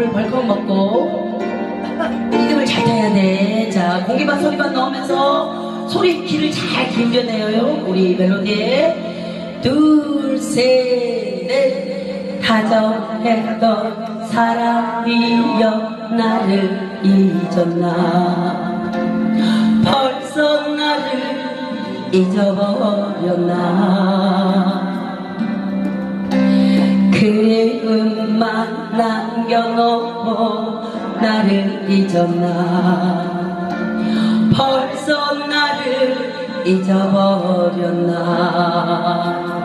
발걸음을 발걸음 맞고 리듬을 잘 타야 돼. 자, 공기반 소리반 넣으면서 소리 키를 잘 기울여내요. 우리 멜로디에. 둘, 셋, 넷. 다정했던 사람이여 나를 잊었나. 벌써 나를 잊어버렸나. 그래. 리움만 남겨놓고 나를 잊었나. 벌써 나를 잊어버렸나.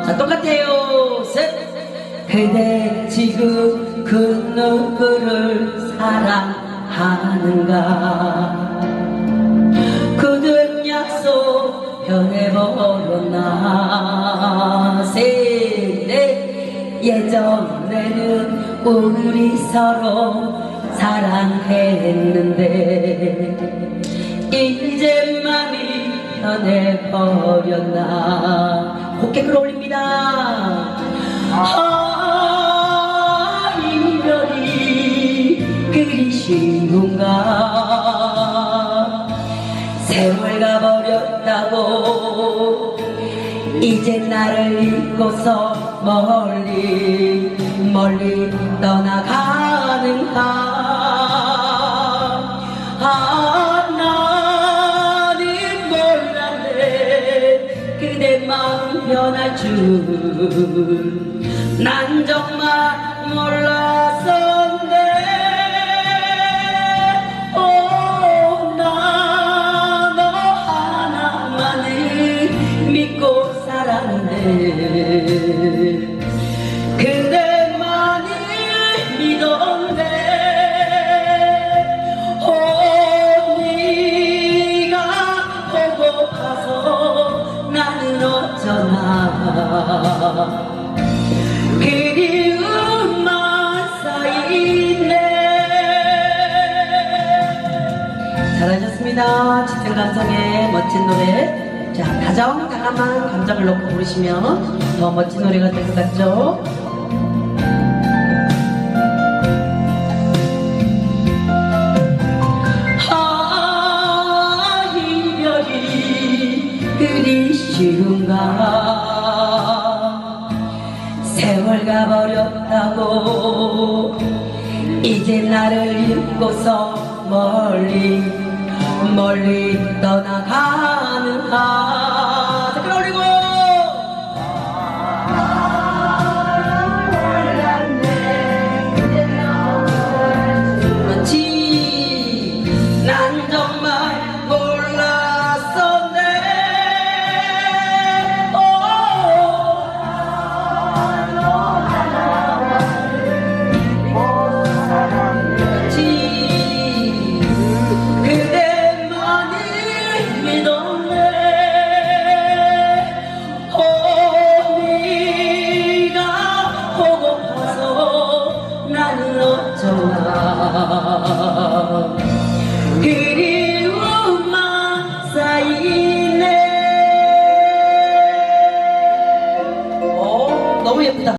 자 똑같아요. 셋. 그대 지금 그 누구를 사랑하는가. 굳은 약속 변해버렸나. 셋넷 예전에는 우리 서로 사랑했는데 이제 맘이 변해버렸나. 곱게 끌어올립니다. 아 이별이 그리 쉬운가? 세월 가버렸다고 이제 나를 잊고서 멀리 멀리 떠나가는가 아 나는 몰랐네 그대 마음 변할 줄난 정말 몰랐었네. 하나만을 믿고 살았네 어쩌나 그리움만 쌓이네. 잘하셨습니다. 짙은 감성의 멋진 노래. 자 다정 다감한 감정을 넣고 부르시면 더 멋진 노래가 될 것 같죠 그리 쉬운가. 세월 가버렸다고 이제 나를 잊고서 멀리 멀리 떠나가는 믿었